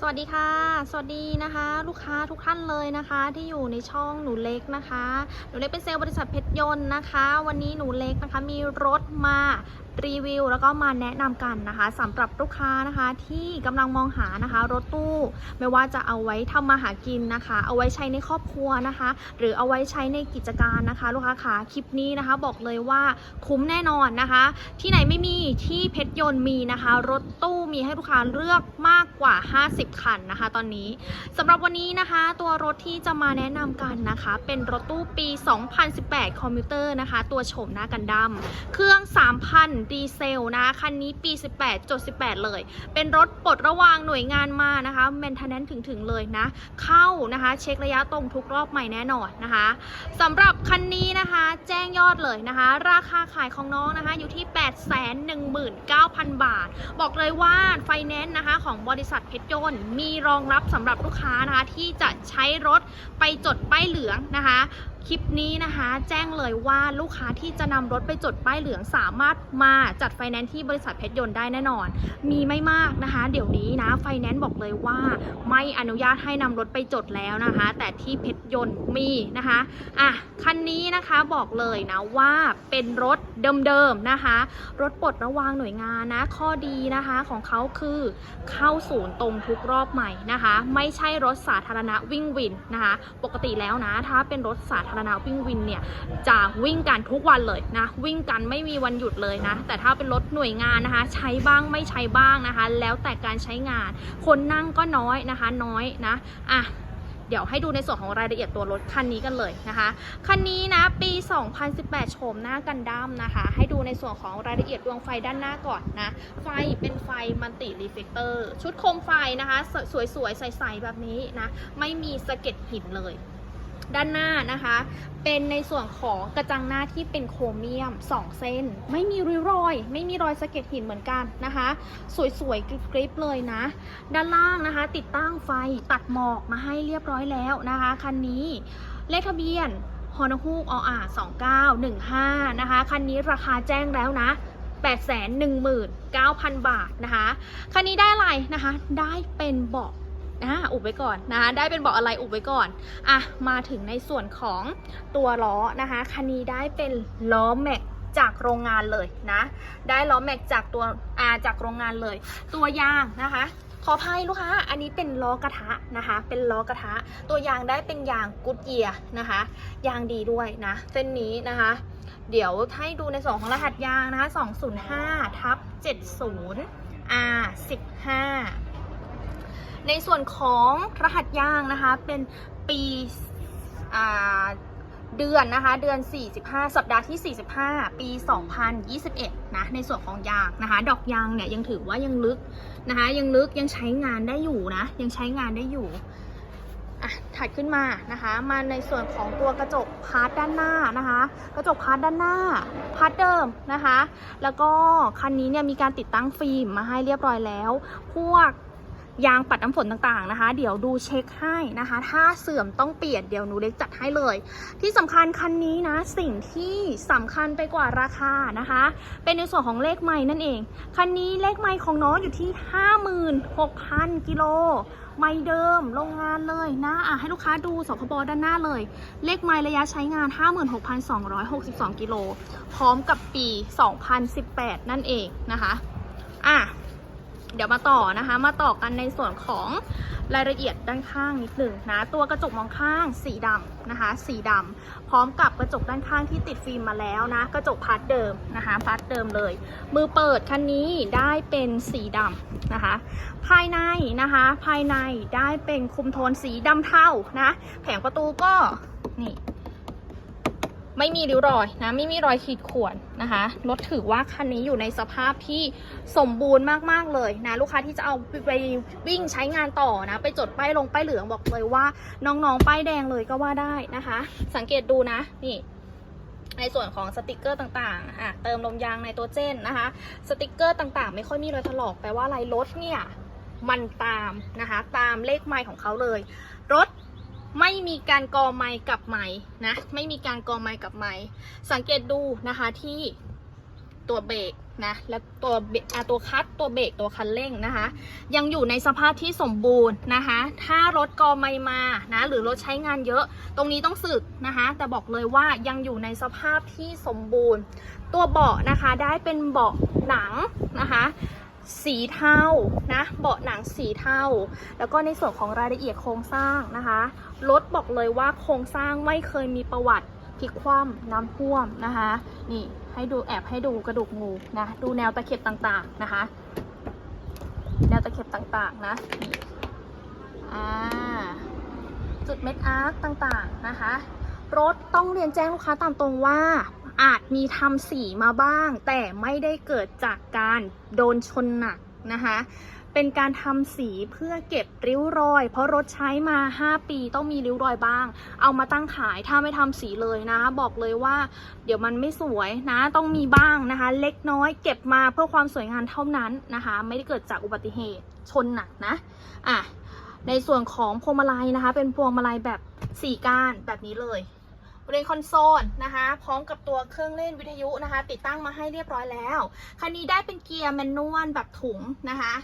สวัสดีค่ะ สวัสดีนะคะ ลูกค้าทุกท่านเลยนะคะ ที่อยู่ในช่องหนูเล็กนะคะ หนูเล็กเป็นเซลล์บริษัทเพชรยนต์นะคะ วันนี้หนูเล็กนะคะมีรถมา รีวิวแล้วก็มาแนะนำกันนะคะสำหรับลูกค้านะคะที่กำลังมองหานะคะ รถตู้ไม่ว่าจะเอาไว้ทำมาหากินนะคะ เอาไว้ใช้ในครอบครัวนะคะ หรือเอาไว้ใช้ในกิจการนะคะ ลูกค้าขาคลิปนี้นะคะ บอกเลยว่าคุ้มแน่นอนนะคะ ที่ไหนไม่มีที่เพชรยนต์มีนะคะ รถตู้มีให้ลูกค้าเลือกมากกว่า 50 คันนะคะ ตอนนี้สำหรับวันนี้นะคะ ตัวรถที่จะมาแนะนำกันนะคะ เป็นรถตู้ปี 2018 คอมพิวเตอร์นะคะ ตัวโฉมหน้ากันดำเครื่อง 3,000ดีเซลนะคันนี้ปี 18จด18 เลย เป็นรถปลดระวางหน่วยงานมานะคะแมนเทนแนนถึงถึงเลยนะ เข้านะคะ เช็คระยะตรงทุกรอบใหม่แน่นอนนะคะสำหรับคันนี้นะคะ แจ้งยอดเลยนะคะ ราคาขายของน้องนะคะ อยู่ที่ 819,000 บาท บอกเลยว่าไฟแนนซ์นะคะของบริษัทเพชรยนต์มีรองรับสำหรับลูกค้านะคะที่จะใช้รถไปจดป้ายเหลืองนะคะ คลิปนี้นะคะ แจ้งเลยว่าลูกค้าที่จะนำรถไปจดป้ายเหลืองสามารถมาจัดไฟแนนซ์ที่บริษัทเพชรยนต์ได้แน่นอน มีไม่มากนะคะ เดี๋ยวนี้นะไฟแนนซ์บอกเลยว่า ไม่อนุญาตให้นำรถไปจดแล้วนะคะ แต่ที่เพชรยนต์มีนะคะอะคันนี้นะคะบอกเลยนะว่าเป็นรถเดิมๆนะคะ รถปลดระวางหน่วยงานนะ ข้อดีนะคะของเขาคือเข้าศูนย์ตรงทุกรอบใหม่นะคะ ไม่ใช่รถสาธารณะวิ่งวินนะคะ ปกติแล้วนะถ้าเป็นรถสาธารณะวิ่งวินเนี่ยจะวิ่งกันทุกวันเลยนะวิ่งกันไม่มีวันหยุดเลยนะ แต่ถ้าเป็นรถหน่วยงานนะคะ ใช้บ้างไม่ใช้บ้างนะคะ แล้วแต่การใช้งาน คนนั่งก็น้อยนะคะน้อยนะอะเดี๋ยวให้ดูในส่วนของรายละเอียดตัวรถคันนี้กันเลยนะคะ คันนี้นะปี 2018 โฉมหน้ากันดั้มนะคะ ให้ดูในส่วนของรายละเอียดดวงไฟด้านหน้าก่อนนะ ไฟเป็นไฟมัลติรีเฟกเตอร์ ชุดโคมไฟนะคะ สวยๆ ใสๆ แบบนี้นะ ไม่มีสะเก็ดหินเลย ด้านหน้านะคะ เป็นในส่วนของกระจังหน้าที่เป็นโครเมียม 2 เส้น ไม่มีริ้วรอย ไม่มีรอยสะเก็ดหินเหมือนกันนะคะ สวยๆ กริบๆ เลยนะ ด้านล่างนะคะ ติดตั้งไฟตัดหมอกมาให้เรียบร้อยแล้วนะคะ คันนี้เลขทะเบียนฮอนฮูกออ่า2915 นะคะ คันนี้ราคาแจ้งแล้วนะ819,000 บาทนะคะ คันนี้ได้อะไรนะคะ ได้เป็นเบาะ นะอุบไว้ก่อนนะคะได้เป็นเบาะอะไรอุบไว้ก่อนอะมาถึงในส่วนของตัวล้อนะคะคันนี้ได้เป็นล้อแม็กจากโรงงานเลยนะ ได้ล้อแม็กจากตัวอาจากโรงงานเลย ตัวยางนะคะ ขออภัยลูกค้า อันนี้เป็นล้อกระทะนะคะ เป็นล้อกระทะ ตัวยางได้เป็นยางกุดเยียนะคะ ยางดีด้วยนะ เส้นนี้นะคะ เดี๋ยวให้ดูในส่วนของรหัสยางนะคะ 205ทับ70 R 15 ในส่วนของรหัสยางนะคะ เป็นปีเดือนนะคะ เดือน 45 สัปดาห์ที่ 45 ปี 2021 นะ ในส่วนของยางนะคะ ดอกยางเนี่ยยังถือว่ายังลึกนะคะ ยังลึกยังใช้งานได้อยู่นะ ยังใช้งานได้อยู่อะถัดขึ้นมานะคะ มาในส่วนของตัวกระจกพาร์ทด้านหน้านะคะ กระจกพาร์ทด้านหน้าพาร์ทเดิมนะคะ แล้วก็คันนี้เนี่ยมีการติดตั้งฟิล์มมาให้เรียบร้อยแล้ว พวก ยางปัดน้ำฝนต่างๆนะคะ เดี๋ยวดูเช็คให้นะคะ ถ้าเสื่อมต้องเปลี่ยนเดี๋ยวหนูเล็กจัดให้เลย ที่สำคัญคันนี้นะ สิ่งที่สำคัญไปกว่าราคานะคะ เป็นในส่วนของเลขไม้นั่นเอง คันนี้เลขไม้ของน้องอยู่ที่ 56,000 กิโลไม่เดิมโรงงานเลยนะอะให้ลูกค้าดูสคบด้านหน้าเลย เลขไมล์ระยะใช้งาน 56,262 กิโล พร้อมกับปี 2018 นั่นเองนะคะ อะ เดี๋ยวมาต่อนะคะ มาต่อกันในส่วนของรายละเอียดด้านข้างนิดหนึ่งนะ ตัวกระจกมองข้างสีดำนะคะ สีดำพร้อมกับกระจกด้านข้างที่ติดฟิล์มมาแล้วนะ กระจกพาร์ทเดิมนะคะพาร์ทเดิมเลย มือเปิดคันนี้ได้เป็นสีดำนะคะ ภายในนะคะ ภายในได้เป็นคุมโทนสีดำเทานะ แผงประตูก็นี่ ไม่มีริ้วรอยนะไม่มีรอยขีดข่วนนะคะรถถือว่าคันนี้อยู่ในสภาพที่สมบูรณ์มากๆเลยนะลูกค้าที่จะเอาไปวิ่งใช้งานต่อนะ ไปจดป้ายลงป้ายเหลืองบอกเลยว่า น้องๆป้ายแดงเลยก็ว่าได้นะคะ สังเกตดูนะนี่ในส่วนของสติกเกอร์ต่างๆอะเติมลมยางในตัวเจนนะคะ สติกเกอร์ต่างๆ ไม่ค่อยมีรอยถลอกแปลว่าอะไรรถเนี่ยมันตามนะคะ ตามเลขไมล์ของเขาเลย รถ ไม่มีการกอไมล์กับไมล์นะไม่มีการกอไมล์กับไมล์สังเกตดูนะคะที่ตัวเบรกนะและตัวเบรกอะตัวคัดตัวเบรกตัวคันเร่งนะคะ ยังอยู่ในสภาพที่สมบูรณ์นะคะ ถ้ารถกอไม่มานะหรือรถใช้งานเยอะ ตรงนี้ต้องสึกนะคะ แต่บอกเลยว่ายังอยู่ในสภาพที่สมบูรณ์ ตัวเบาะนะคะได้เป็นเบาะหนังนะคะ สีเทานะ เบาะหนังสีเทาแล้วก็ในส่วนของรายละเอียดโครงสร้างนะคะรถบอกเลยว่าโครงสร้างไม่เคยมีประวัติพลิกคว่ำน้ำท่วมนะคะ นี่ให้ดูแอบให้ดูกระดูกงูนะดูแนวตะเข็บต่างๆนะคะ แนวตะเข็บต่างๆนะนี่อ่าจุดเม็ดอาร์คต่างๆนะคะรถต้องเรียนแจ้งลูกค้าตามตรงว่า อาจมีทำสีมาบ้าง แต่ไม่ได้เกิดจากการโดนชนหนักนะคะ เป็นการทำสีเพื่อเก็บริ้วรอย เพราะรถใช้มา 5 ปีต้องมีริ้วรอยบ้าง เอามาตั้งขายถ้าไม่ทำสีเลยนะ บอกเลยว่า เดี๋ยวมันไม่สวยนะ ต้องมีบ้างนะคะ เล็กน้อยเก็บมาเพื่อความสวยงามเท่านั้นนะคะ ไม่ได้เกิดจากอุบัติเหตุชนหนักนะอะในส่วนของพวงมาลัยนะคะ เป็นพวงมาลัยแบบสี่ก้านแบบนี้เลย บริเวณคอนโซลนะคะ พร้อมกับตัวเครื่องเล่นวิทยุนะคะ ติดตั้งมาให้เรียบร้อยแล้ว คันนี้ได้เป็นเกียร์แมนนวลแบบถุงนะคะ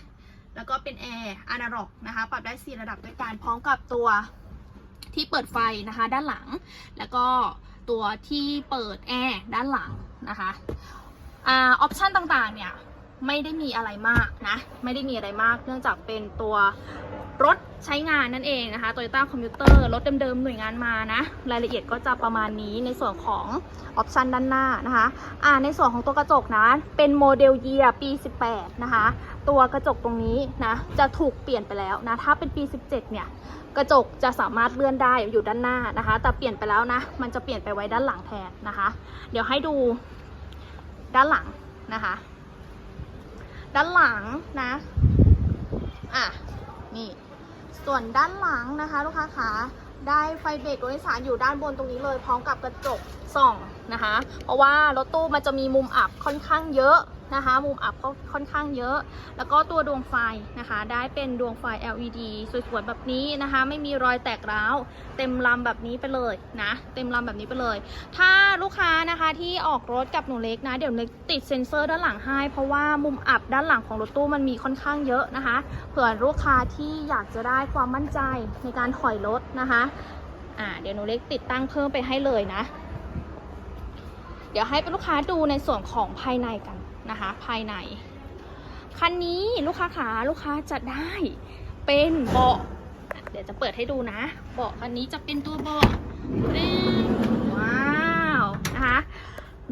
แล้วก็เป็นแอร์อนาล็อกนะคะ ปรับได้ 4 ระดับด้วยกันพร้อมกับตัวที่เปิดไฟนะคะด้านหลัง แล้วก็ตัวที่เปิดแอร์ด้านหลังนะคะอ่าออปชันต่างๆเนี่ย ไม่ได้มีอะไรมากนะ ไม่ได้มีอะไรมาก เนื่องจากเป็นตัวรถใช้งานนั่นเองนะคะ Toyota Commuter รถเดิมๆหน่วยงานมานะ รายละเอียดก็จะประมาณนี้ในส่วนของออปชันด้านหน้านะคะอ่าในส่วนของตัวกระจกนะเป็นโมเดลเยียปี 18 นะคะ ตัวกระจกตรงนี้นะจะถูกเปลี่ยนไปแล้วนะ ถ้าเป็นปี 17 เนี่ยกระจกจะสามารถเลื่อนได้อยู่ด้านหน้านะคะ แต่เปลี่ยนไปแล้วนะ มันจะเปลี่ยนไปไว้ด้านหลังแทนนะคะ เดี๋ยวให้ดูด้านหลังนะคะ ด้านหลังนะ อะ นี่ ส่วนด้านหลังนะคะ ลูกค้าขาได้ไฟเบรกรถโดยสารอยู่ด้านบนตรงนี้เลย พร้อมกับกระจกส่องนะคะ เพราะว่ารถตู้มันจะมีมุมอับค่อนข้างเยอะ นะคะ มุมอับก็ค่อนข้างเยอะ แล้วก็ตัวดวงไฟนะคะ ได้เป็นดวงไฟ LED สวยๆแบบนี้นะคะ ไม่มีรอยแตกร้าว เต็มลำแบบนี้ไปเลยนะ เต็มลำแบบนี้ไปเลย ถ้าลูกค้านะคะที่ออกรถกับหนูเล็กนะ เดี๋ยวเล็กติดเซ็นเซอร์ด้านหลังให้ เพราะว่ามุมอับด้านหลังของรถตู้มันมีค่อนข้างเยอะนะคะ เผื่อลูกค้าที่อยากจะได้ความมั่นใจในการถอยรถนะคะอ่าเดี๋ยวหนูเล็กติดตั้งเพิ่มไปให้เลยนะ เดี๋ยวให้เป็นลูกค้าดูในส่วนของภายในกัน นะคะ ภายใน คันนี้ลูกค้าขาลูกค้าจะได้เป็นเบาะเดี๋ยวจะเปิดให้ดูนะ เบาะคันนี้จะเป็นตัวเบาะเร่งว้าวนะคะ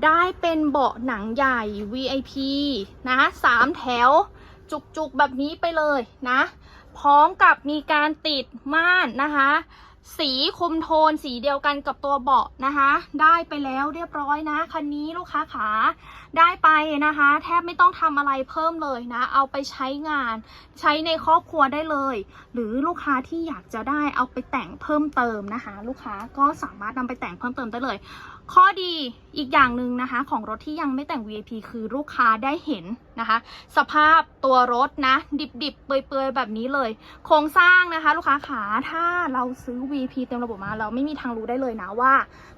ได้เป็นเบาะหนังใหญ่ VIP นะสามแถวจุกๆแบบนี้ไปเลยนะ พร้อมกับมีการติดม่านนะคะ สีคมโทนสีเดียวกันกับตัวเบาะนะคะ ได้ไปแล้วเรียบร้อยนะ คันนี้ลูกค้าขาได้ไปนะคะ แทบไม่ต้องทำอะไรเพิ่มเลยนะ เอาไปใช้งาน ใช้ในครอบครัวได้เลย หรือลูกค้าที่อยากจะได้เอาไปแต่งเพิ่มเติมนะคะ ลูกค้าก็สามารถนำไปแต่งเพิ่มเติมได้เลย ข้อดี อีกอย่างหนึ่งนะคะ ของรถที่ยังไม่แต่ง VIP คือลูกค้าได้เห็นนะคะ สภาพตัวรถนะ ดิบๆ เปื่อยๆ แบบนี้เลย โครงสร้างนะคะ ลูกค้าขาถ้าเราซื้อ VIP เต็มระบบมา เราไม่มีทางรู้ได้เลยนะว่า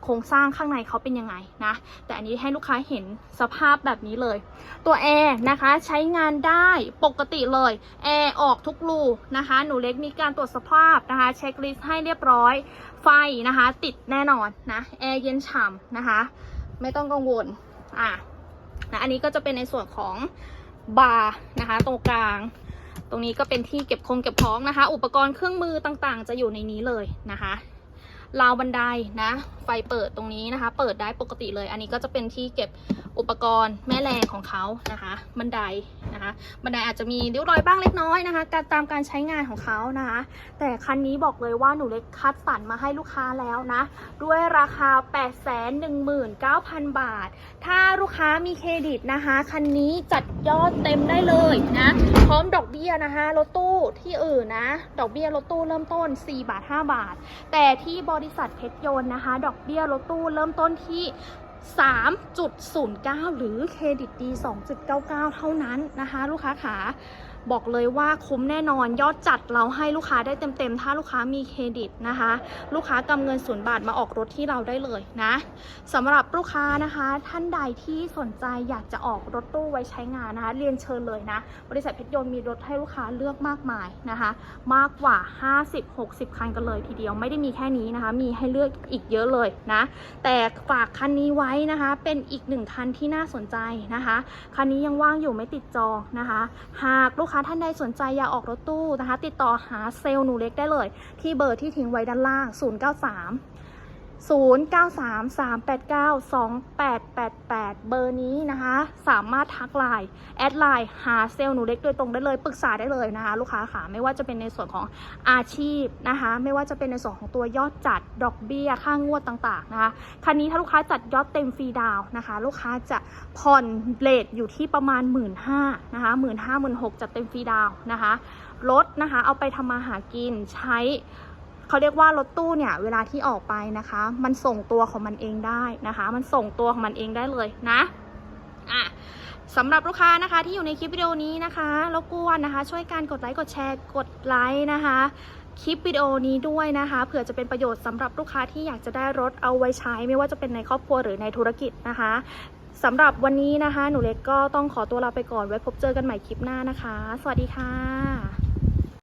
โครงสร้างข้างในเขาเป็นยังไงนะ แต่อันนี้ให้ลูกค้าเห็นสภาพแบบนี้เลย ตัวแอร์นะคะใช้งานได้ปกติเลยแอร์ออกทุกรูนะคะ หนูเล็กมีการตรวจสภาพนะคะ เช็คลิสต์ให้เรียบร้อยไฟนะคะ ติดแน่นอนนะแอร์เย็นฉ่ำนะคะ ไม่ต้องกังวลอะนะอันนี้ก็จะเป็นในส่วนของบาร์นะคะ ตรงกลาง ตรงนี้ก็เป็นที่เก็บคงเก็บของนะคะ อุปกรณ์เครื่องมือต่างๆ จะอยู่ในนี้เลยนะคะราวบันไดนะ ไฟเปิดตรงนี้นะคะ เปิดได้ปกติเลย อันนี้ก็จะเป็นที่เก็บอุปกรณ์แม่แรงของเขานะคะ บันได บันไดอาจจะมีริ้วรอยบ้างเล็กน้อยนะคะการตามการใช้งานของเขานะคะ แต่คันนี้บอกเลยว่าหนูเล็กคัดสรรมาให้ลูกค้าแล้วนะ ด้วยราคา 819,000 บาท ถ้าลูกค้ามีเครดิตนะคะ คันนี้จัดยอดเต็มได้เลยนะ พร้อมดอกเบี้ยนะคะรถตู้ที่อื่นนะ ดอกเบี้ยรถตู้เริ่มต้น 4 บาท 5 บาท แต่ที่บริษัทเพชรยนต์นะคะ ดอกเบี้ยรถตู้เริ่มต้นที่ 3.09 หรือเครดิตดี 2.99 เท่านั้นนะคะ ลูกค้าขา บอกเลยว่าคุ้มแน่นอนยอดจัดเราให้ลูกค้าได้เต็มๆ ถ้าลูกค้ามีเครดิตนะคะ ลูกค้ากำเงินศูนย์บาทมาออกรถที่เราได้เลยนะสำหรับลูกค้านะคะ ท่านใดที่สนใจอยากจะออกรถตู้ไว้ใช้งานนะคะ เรียนเชิญเลยนะ บริษัทเพชรยนต์มีรถให้ลูกค้าเลือกมากมายนะคะ มากกว่า 50-60 คันกันเลยทีเดียวไม่ได้มีแค่นี้นะคะ มีให้เลือกอีกเยอะเลยนะ แต่ฝากคันนี้ไว้นะคะ เป็นอีกหนึ่งคันที่น่าสนใจนะคะคันนี้ยังว่างอยู่ไม่ติดจองนะคะ หากลูกค้าท่านใดสนใจอยากออกรถตู้นะคะ ติดต่อหาเซลล์หนูเล็กได้เลย ที่เบอร์ที่ทิ้งไว้ด้านล่าง 093 093 389 2888 เบอร์นี้นะคะ สามารถทักไลน์แอดไลน์หาเซลล์หนูเล็กโดยตรงได้เลย ปรึกษาได้เลยนะคะ ลูกค้าค่ะ ไม่ว่าจะเป็นในส่วนของอาชีพนะคะ ไม่ว่าจะเป็นในส่วนของตัวยอดจัด ดอกเบี้ย ค่างวดต่างๆนะคะ คันนี้ถ้าลูกค้าจัดยอดเต็มฟรีดาวนะคะ ลูกค้าจะผ่อนเลทอยู่ที่ประมาณ 1 5ื่นนะคะหมื่นห้าหมื่นหกจัดเต็มฟรีดาวนะคะ รถนะคะ เอาไปทำมาหากินใช้ เขาเรียกว่ารถตู้เนี่ยเวลาที่ออกไปนะคะ มันส่งตัวของมันเองได้นะคะ มันส่งตัวของมันเองได้เลยนะอะสำหรับลูกค้านะคะที่อยู่ในคลิปวิดีโอนี้นะคะรบกวนนะคะ ช่วยการกดไลค์กดแชร์กดไลค์นะคะคลิปวิดีโอนี้ด้วยนะคะเผื่อจะเป็นประโยชน์สำหรับลูกค้าที่อยากจะได้รถเอาไว้ใช้ ไม่ว่าจะเป็นในครอบครัวหรือในธุรกิจนะคะสำหรับวันนี้นะคะ หนูเล็กก็ต้องขอตัวลาไปก่อนไว้พบเจอกันใหม่คลิปหน้านะคะ สวัสดีค่ะ